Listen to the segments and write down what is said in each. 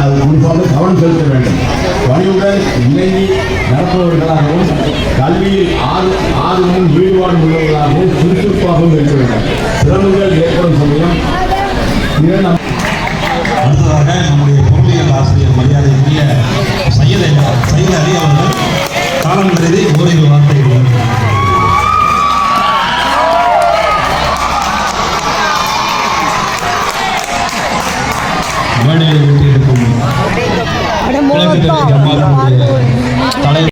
அது குறிப்பாக கவனம் செலுத்த வேண்டும். பணியுடன் இணங்கி நடப்பவர்களாகவும் கல்வியில் ஆறு ஆர்வமும் ஈடுபாடு உள்ளவர்களாகவும் சுறுசுறுப்பாகவும் இருக்க வேண்டும். சிரமங்கள் ஏற்படும் சமயம் அடுத்ததாக நம்முடைய பொருளியல் ஆசிரியர் மரியாதை சையத் சையத் அலி அவர்கள் காலம் கருதி ஓரிரு வார்த்தை தமிழகத்தினுடைய அம்மாவினுடைய தலை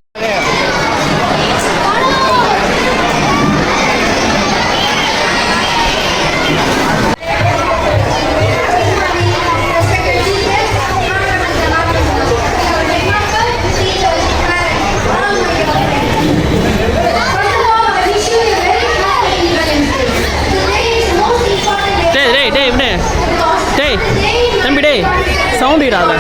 டேய் தம்பி டேய் சவுண்ட் இடாத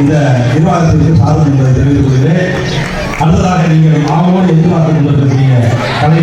இந்த நிர்வாகத்திற்கு சாதனை என்பதை தெரிவித்துக் கொள்கிறேன். அடுத்ததாக நீங்கள் மாவோடு எதிர்பார்த்துக் கொண்டிருக்கக்கூடிய கலை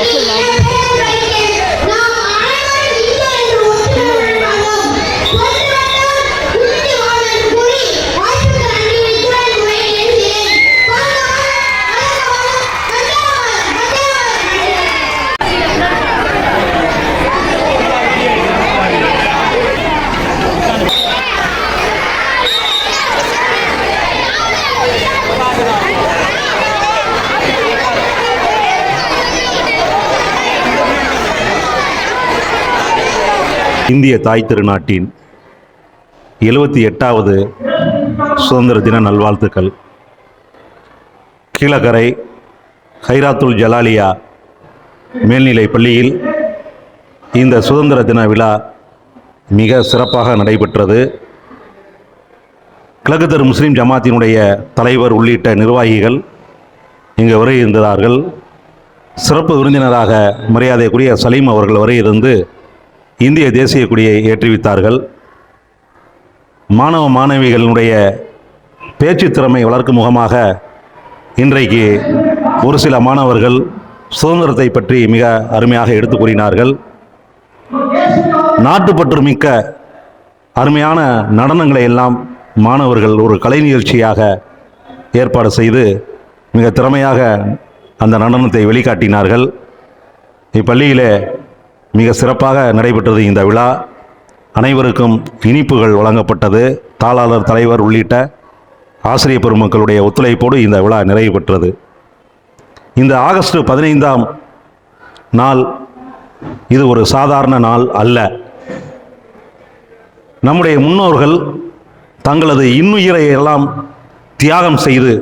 அந்த பஸ்ஸில் நான் இந்திய தாய் திருநாட்டின் எழுபத்தி எட்டாவது சுதந்திர தின நல்வாழ்த்துக்கள். கீழக்கரை ஹைராத்துல் ஜலாலியா மேல்நிலை பள்ளியில் இந்த சுதந்திர தின விழா மிக சிறப்பாக நடைபெற்றது. கிழக்கு தெரு முஸ்லீம் ஜமாத்தினுடைய தலைவர் உள்ளிட்ட நிர்வாகிகள் இங்கு வரை இருந்தார்கள் சிறப்பு விருந்தினராக மரியாதைக்குரிய சலீம் அவர்கள் வரை இருந்து இந்திய தேசிய கொடியை ஏற்றுவித்தார்கள் மாணவ மாணவிகளுடைய பேச்சு திறமை வளர்க்கும் முகமாக இன்றைக்கு ஒரு சில மாணவர்கள் சுதந்திரத்தை பற்றி மிக அருமையாக எடுத்து கூறினார்கள். நாட்டுப்பற்று மிக்க அருமையான நடனங்களை எல்லாம் மாணவர்கள் ஒரு கலை நிகழ்ச்சியாக ஏற்பாடு செய்து மிக திறமையாக அந்த நடனத்தை வெளிக்காட்டினார்கள். இப்பள்ளியிலே மிக சிறப்பாக நடைபெற்றது இந்த விழா. அனைவருக்கும் இனிப்புகள் வழங்கப்பட்டது. தாளாளர் தலைவர் உள்ளிட்ட ஆசிரியர் பெருமக்களுடைய ஒத்துழைப்போடு இந்த விழா நிறைவு பெற்றது. இந்த ஆகஸ்ட் பதினைந்தாம் நாள் இது ஒரு சாதாரண நாள் அல்ல. நம்முடைய முன்னோர்கள் தங்களது இன்னுயிரை எல்லாம் தியாகம் செய்து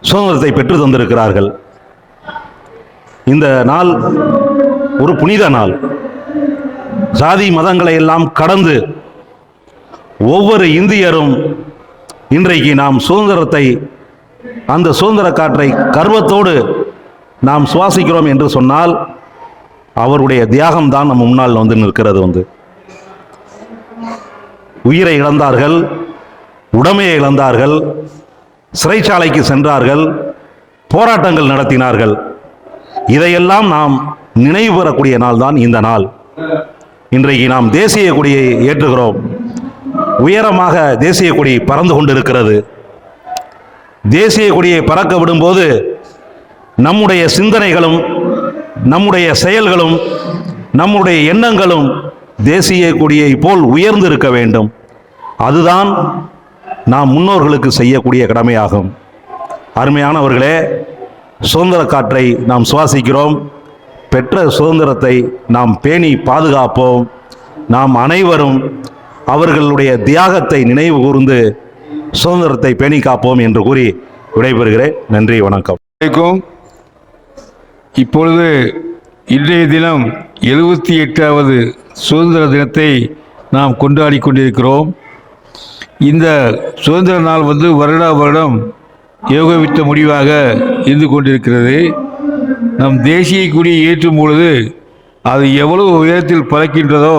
சுதந்திரத்தை பெற்று தந்திருக்கிறார்கள். இந்த நாள் ஒரு புனித நாள். சாதி மதங்களை எல்லாம் கடந்து ஒவ்வொரு இந்தியரும் இன்றைக்கு நாம் சுதந்திரத்தை அந்த சுதந்திர காற்றை கர்வத்தோடு நாம் சுவாசிக்கிறோம் என்று சொன்னால் அவருடைய தியாகம் தான் நம்ம முன்னால் வந்து நிற்கிறது வந்து. உயிரை இழந்தார்கள் உடமையை இழந்தார்கள் சிறைச்சாலைக்கு சென்றார்கள் போராட்டங்கள் நடத்தினார்கள். இதையெல்லாம் நாம் நினைவு பெறக்கூடிய நாள் தான் இந்த நாள். இன்றைக்கு நாம் தேசிய கொடியை ஏற்றுகிறோம். உயரமாக தேசிய கொடி பறந்து கொண்டிருக்கிறது. தேசிய கொடியை பறக்க விடும்போது நம்முடைய சிந்தனைகளும் நம்முடைய செயல்களும் நம்முடைய எண்ணங்களும் தேசிய கொடியை போல் உயர்ந்து இருக்க வேண்டும். அதுதான் நாம் முன்னோர்களுக்கு செய்யக்கூடிய கடமையாகும். அருமையானவர்களே சுதந்திர காற்றை நாம் சுவாசிக்கிறோம். பெற்ற சுதந்திரத்தை நாம் பேணி பாதுகாப்போம். நாம் அனைவரும் அவர்களுடைய தியாகத்தை நினைவு கூர்ந்து சுதந்திரத்தை பேணி காப்போம் என்று கூறி விடைபெறுகிறேன். நன்றி வணக்கம். வணக்கம். இப்பொழுது இன்றைய தினம் எழுபத்தி எட்டாவது சுதந்திர தினத்தை நாம் கொண்டாடி கொண்டிருக்கிறோம். இந்த சுதந்திர நாள் வந்து வருடா வருடம் ஏகோபித்த முடிவாக இருந்து கொண்டிருக்கிறது. நம் தேசிய கொடியை ஏற்றும் பொழுது அது எவ்வளவு உயரத்தில் பறக்கின்றதோ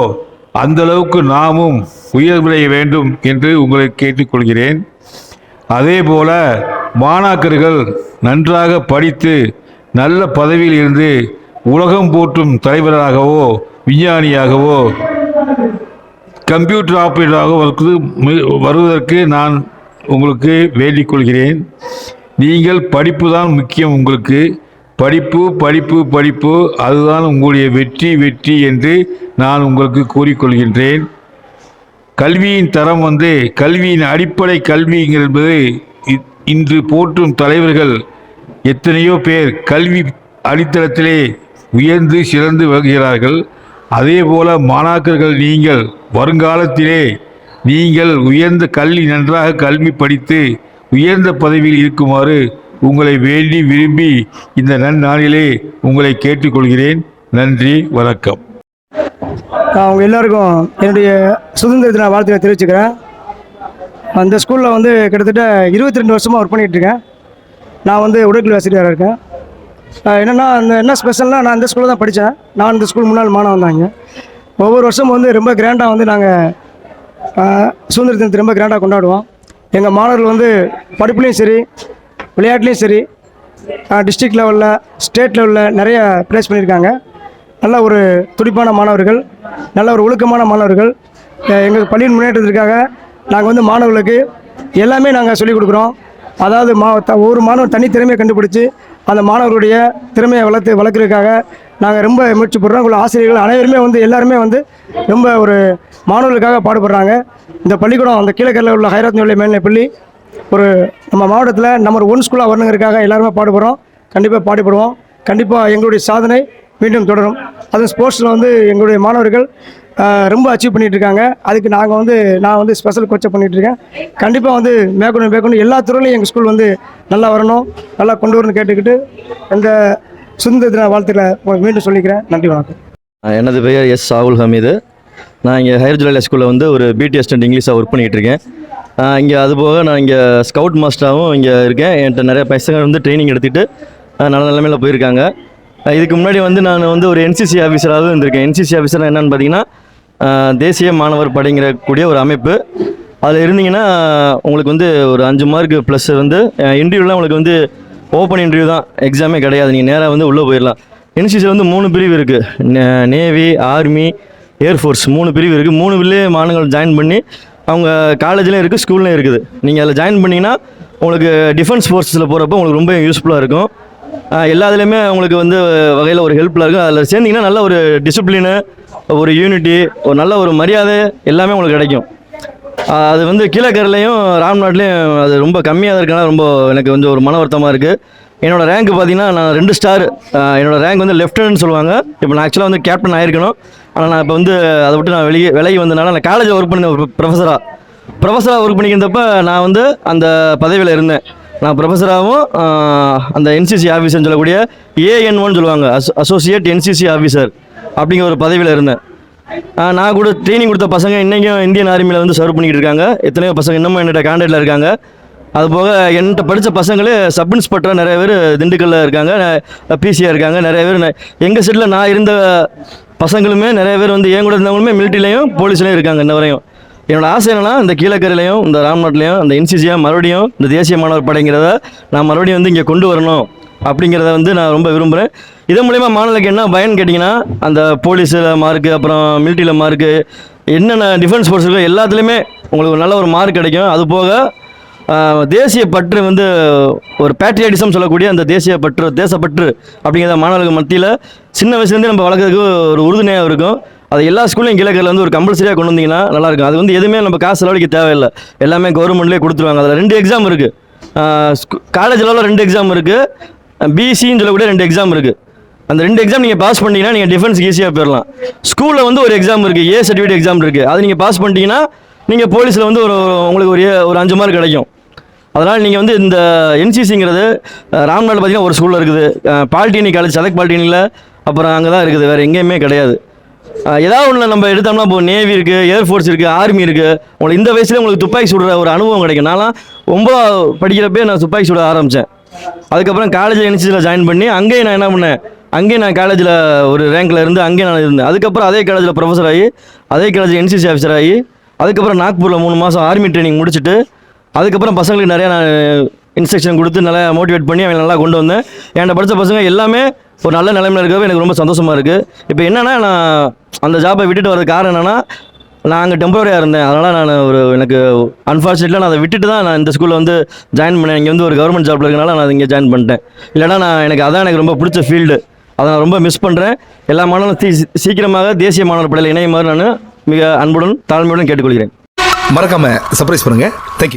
அந்த அளவுக்கு நாமும் உயர்விடைய வேண்டும் என்று உங்களை கேட்டுக்கொள்கிறேன் அதே போல மாணாக்கர்கள் நன்றாக படித்து நல்ல பதவியில் இருந்து உலகம் போற்றும் தலைவராகவோ விஞ்ஞானியாகவோ கம்ப்யூட்டர் ஆப்ரேட்டராக வருவதற்கு நான் உங்களுக்கு வேண்டிக் கொள்கிறேன். நீங்கள் படிப்பு தான் முக்கியம் உங்களுக்கு. படிப்பு படிப்பு படிப்பு அதுதான் உங்களுடைய வெற்றி வெற்றி என்று நான் உங்களுக்கு கூறிக்கொள்கின்றேன் கல்வியின் தரம் வந்து கல்வியின் அடிப்படை கல்விங்கிறது இ- இன்று போற்றும் தலைவர்கள் எத்தனையோ பேர் கல்வி அடித்தளத்திலே உயர்ந்து சிறந்து வருகிறார்கள் அதே போல மாணாக்கர்கள் நீங்கள் வருங்காலத்திலே நீங்கள் உயர்ந்த கல்வி நன்றாக கல்வி படித்து உயர்ந்த பதவியில் இருக்குமாறு உங்களை வேண்டி விரும்பி இந்த நன்னாளிலே உங்களை கேட்டுக்கொள்கிறேன். நன்றி வணக்கம். நான் அவங்க எல்லாருக்கும் என்னுடைய சுதந்திர தின வாழ்த்துக்களை தெரிவிச்சுக்கிறேன். அந்த ஸ்கூலில் வந்து கிட்டத்தட்ட இருபத்தி ரெண்டு வருஷமாக ஒர்க் பண்ணிகிட்டு இருக்கேன். நான் வந்து உடற்கல்வி ஆசிரியராக இருக்கேன். என்னென்னா என்னன்னா அந்த என்ன ஸ்பெஷல்னால் நான் இந்த ஸ்கூலில் தான் படித்தேன். நான் இந்த ஸ்கூல் முன்னாள் மாணவன் தாங்க ஒவ்வொரு வருஷமும் வந்து ரொம்ப கிராண்டாக வந்து நாங்கள் சுதந்திர தினத்தை ரொம்ப கிராண்டாக கொண்டாடுவோம். எங்கள் மாணவர்கள் வந்து படிப்புலேயும் சரி விளையாட்டுலேயும் சரி டிஸ்ட்ரிக்ட் லெவலில் ஸ்டேட் லெவலில் நிறைய ப்ளேஸ் பண்ணியிருக்காங்க. நல்ல ஒரு துடிப்பான மாணவர்கள் நல்ல ஒரு ஒழுக்கமான மாணவர்கள். எங்கள் பள்ளியின் முன்னேற்றத்திற்காக நாங்கள் வந்து மாணவர்களுக்கு எல்லாமே நாங்கள் சொல்லிக் கொடுக்குறோம். அதாவது மா த- ஒவ்வொரு மாணவர் தனி திறமையை கண்டுபிடிச்சி அந்த மாணவர்களுடைய திறமையை வளர்த்து வளர்க்குறதுக்காக நாங்கள் ரொம்ப முயற்சி போடுறோம் உள்ள ஆசிரியர்கள் அனைவருமே வந்து எல்லாருமே வந்து ரொம்ப ஒரு மாணவர்களுக்காக பாடுபடுறாங்க. இந்த பள்ளிக்கூடம் அந்த கீழக்கரில் உள்ள ஹைராத் நிலை மேல்நிலை பள்ளி ஒரு நம்ம மாவட்டத்தில் நம்பர் ஒன் ஸ்கூலாக வரணுங்கிறதுக்காக எல்லாருமே பாடுபடுறோம். கண்டிப்பாக பாடுபடுவோம். கண்டிப்பாக எங்களுடைய சாதனை மீண்டும் தொடரும். அதுவும் ஸ்போர்ட்ஸில் வந்து எங்களுடைய மாணவர்கள் ரொம்ப அச்சீவ் பண்ணிகிட்டு இருக்காங்க. அதுக்கு நாங்கள் வந்து நான் வந்து ஸ்பெஷல் கோச்சை பண்ணிகிட்ருக்கேன் இருக்கேன். கண்டிப்பாக வந்து மேற்கொண்டு மேற்கொண்டு எல்லா துறையிலையும் எங்கள் ஸ்கூல் வந்து நல்லா வரணும். நல்லா கொண்டு வரணும்னு கேட்டுக்கிட்டு அந்த சுதந்திர தின வாழ்த்துக்களை உங்களுக்கு மீண்டும் சொல்லிக்கிறேன். நன்றி வணக்கம். எனது பெயர் எஸ் சாகுல் ஹமீது. நான் இங்கே ஹையர் ஜுவலியா ஸ்கூலில் வந்து ஒரு பிடி அசிஸ்டன்ட் இங்கிலீஷாக ஒர்க் பண்ணிகிட்டு இருக்கேன். இங்கே அதுபோக நான் இங்கே ஸ்கவுட் மாஸ்டராகவும் இங்கே இருக்கேன். என்கிட்ட நிறைய பசங்க வந்து ட்ரைனிங் எடுத்துகிட்டு நல்ல நிலைமையில் போயிருக்காங்க. இதுக்கு முன்னாடி வந்து நான் வந்து ஒரு என்சிசி ஆஃபீஸராகவும் இருந்திருக்கேன். என்சிசி ஆஃபீஸர் என்னென்னு பார்த்தீங்கன்னா தேசிய மாணவர் படைங்கிற கூடிய ஒரு அமைப்பு. அதில் இருந்தீங்கன்னா உங்களுக்கு வந்து ஒரு அஞ்சு மார்க் ப்ளஸ் வந்து இன்டர்வியூலாம் உங்களுக்கு வந்து ஓப்பன் இன்டர்வியூ தான். எக்ஸாமே கிடையாது. நீங்கள் நேராக வந்து உள்ளே போயிடலாம் என்சிசியில் வந்து மூணு பிரிவு இருக்குது நேவி ஆர்மி ஏர்ஃபோர்ஸ் மூணு பிரிவு இருக்குது மூணு பிரிவுலேயே மாணவர்கள் ஜாயின் பண்ணி அவங்க காலேஜ்லேயும் இருக்குது ஸ்கூல்லையும் இருக்குது. நீங்கள் அதில் ஜாயின் பண்ணிங்கன்னா உங்களுக்கு டிஃபென்ஸ் ஃபோர்ஸில் போகிறப்ப உங்களுக்கு ரொம்ப யூஸ்ஃபுல்லாக இருக்கும். எல்லா இதுலேயுமே உங்களுக்கு வந்து வகையில் ஒரு ஹெல்ப்ஃபுல்லாக இருக்கும். அதில் சேர்ந்தீங்கன்னா நல்ல ஒரு டிசிப்ளினு ஒரு யூனிட்டி ஒரு நல்ல ஒரு மரியாதை எல்லாமே உங்களுக்கு கிடைக்கும். அது வந்து கீழக்கரிலையும் ராம்நாட்லேயும் அது ரொம்ப கம்மியாக இருக்கனால ரொம்ப எனக்கு வந்து ஒரு மன வருத்தமாக இருக்குது என்னோடய ரேங்க் பார்த்தீங்கன்னா நான் ரெண்டு ஸ்டார் என்னோடய ரேங்க் வந்து லெஃப்டினன்ட் சொல்லுவாங்க. இப்போ நான் ஆக்சுவலாக வந்து கேப்டன் ஆயிருக்கணும். ஆனால் நான் இப்போ வந்து அதை விட்டு நான் வெளியே விலகி வந்தனால நான் காலேஜில் ஒர்க் பண்ண ஒரு ப்ரொஃபஸராக ப்ரொஃபஸராக ஒர்க் பண்ணிக்கிறப்ப நான் வந்து அந்த பதவியில் இருந்தேன். நான் ப்ரொஃபஸராகவும் அந்த என்சிசி ஆஃபீஸர்னு சொல்லக்கூடிய ஏஎன் ஒன்னு சொல்லுவாங்க. அசோ அசோசியேட் என்சிசி ஆஃபீஸர் அப்படிங்கிற ஒரு பதவியில் இருந்தேன். நான் கூட ட்ரைனிங் கொடுத்த பசங்க இன்றைக்கும் இந்தியன் ஆர்மியில் வந்து சர்வ் பண்ணிக்கிட்டு இருக்காங்க. எத்தனையோ பசங்க இன்னமும் என்னோட கான்டாக்டில் இருக்காங்க. அது போக என்கிட்ட படித்த பசங்களே சப் இன்ஸ்பெக்டராக நிறைய பேர் திண்டுக்கல்லில் இருக்காங்க. பிசியாக இருக்காங்க. நிறைய பேர் எங்கள் சைடில் நான் இருந்த பசங்களுமே நிறைய பேர் வந்து என் கூட இருந்தவங்களுமே மிலிட்ரிலையும் போலீஸ்லையும் இருக்காங்க இன்ன வரையும். என்னோட ஆசை என்னன்னா இந்த கீழக்கரையிலையும் இந்த ராம்நாட்லையும் இந்த என்சிசியாக மறுபடியும் இந்த தேசிய மாணவர் படைங்கிறத நான் மறுபடியும் வந்து இங்கே கொண்டு வரணும். அப்படிங்கிறத வந்து நான் ரொம்ப விரும்புகிறேன் இதன் மூலயமா மாணவர்களுக்கு என்ன பயன் கேட்டிங்கன்னா அந்த போலீஸில் மார்க்கு அப்புறம் மிலிட்ரியில் மார்க்கு என்னென்ன டிஃபென்ஸ் ஃபோர்ஸ் இருக்கோ எல்லாத்துலேயுமே உங்களுக்கு ஒரு நல்ல ஒரு மார்க் கிடைக்கும். அது போக தேசிய பற்று வந்து ஒரு பேட்ரியாட்டிசம் சொல்லக்கூடிய அந்த தேசிய பற்று தேசப்பற்று அப்படிங்கிறத மாணவர்களுக்கு மத்தியில் சின்ன வயசுலேருந்தே நம்ம வளர்க்குறதுக்கு ஒரு உறுதுணையாக இருக்கும். அது எல்லா ஸ்கூல்லையும் கிழக்கில் வந்து ஒரு கம்பல்சரியாக கொண்டு வந்தீங்கன்னா நல்லாயிருக்கும் அது வந்து எதுவுமே நம்ம காசு செலவழிக்க தேவையில்லை. எல்லாமே கவர்மெண்ட்லேயே கொடுத்துருவாங்க. அதில் ரெண்டு எக்ஸாம் இருக்குது காலேஜ் லெவலில் ரெண்டு எக்ஸாம் இருக்குது பிசின்னு சொல்லக்கூடிய ரெண்டு எக்ஸாம் இருக்குது அந்த ரெண்டு எக்ஸாம் நீங்கள் பாஸ் பண்ணிட்டீங்கன்னா நீங்கள் டிஃபென்ஸ்க்கு ஈஸியாக போயிடலாம் ஸ்கூலில் வந்து ஒரு எக்ஸாம் இருக்குது ஏ சர்டிஃபிகேட் எக்ஸாம் இருக்குது அது நீங்கள் பாஸ் பண்ணிட்டீங்கன்னா நீங்கள் போலீஸில் வந்து ஒரு உங்களுக்கு ஒரு ஒரு அஞ்சு மார்க் கிடைக்கும். அதனால் நீங்கள் வந்து இந்த என்சிசிங்கிறது ராம்நாடு பார்த்தீங்கன்னா ஒரு ஸ்கூலில் இருக்குது. பாலிடெக்னிக் காலேஜ் சதக் பாலிடெக்னிக்கில் அப்புறம் அங்கே தான் இருக்குது வேறு எங்கேயுமே கிடையாது. ஏதாவது ஒன்று நம்ம எடுத்தோம்னா இப்போ நேவி இருக்குது ஏர்ஃபோர்ஸ் இருக்குது ஆர்மி இருக்குது உங்களுக்கு இந்த வயசுலேயே உங்களுக்கு துப்பாக்கி சுடுற ஒரு அனுபவம் கிடைக்கும். நான்லாம் ஒம்பதாவது படிக்கிறப்பே நான் துப்பாக்கி சுட ஆரம்பித்தேன் அதுக்கப்புறம் காலேஜில் என்சிசியில் ஜாயின் பண்ணி அங்கேயும் நான் என்ன பண்ணேன்? அங்கேயே நான் காலேஜில் ஒரு ரேங்க்கில் இருந்து அங்கேயே நான் இருந்தேன். அதுக்கப்புறம் அதே காலேஜில் ப்ரொஃபஸர் ஆகி அதே காலேஜில் என்சிசி ஆஃபீஸர் ஆகி அதுக்கப்புறம் நாக்பூரில் மூணு மாதம் ஆர்மி ட்ரைனிங் முடிச்சுட்டு அதுக்கப்புறம் பசங்களுக்கு நிறையா நான் இன்ஸ்ட்ரக்ஷன் கொடுத்து நல்லா மோட்டிவேட் பண்ணி அவங்க நல்லா கொண்டு வந்தேன். என்கிட்ட படித்த பசங்க எல்லாமே ஒரு நல்ல நிலைமையில் இருக்கிறது எனக்கு ரொம்ப சந்தோஷமாக இருக்குது இப்போ என்னென்னா நான் அந்த ஜாப்பை விட்டுட்டு வரது காரணம் என்னென்னா நான் அங்கே டெம்பரரியாக இருந்தேன். அதனால் நான் ஒரு எனக்கு அன்ஃபார்ச்சுனேட்லாம் நான் அதை விட்டுட்டு தான் நான் இந்த ஸ்கூலில் வந்து ஜாயின் பண்ணேன். இங்கே வந்து ஒரு கவர்மெண்ட் ஜாப்பில் இருக்கனால நான் இங்கே ஜாயின் பண்ணிட்டேன். இல்லைனா நான் எனக்கு அதான் எனக்கு ரொம்ப பிடிச்ச ஃபீல்டு அதை நான் ரொம்ப மிஸ் பண்ணுறேன் எல்லா மாணவர்களும் தீ சீக்கிரமாக தேசிய மாணவர் படையில் இணையுமாறு நான் மிக அன்புடன் தாழ்மையுடன் கேட்டுக்கொள்கிறேன். மறக்காமல் சர்ப்ரைஸ் பண்ணுங்கள் தேங்க்யூ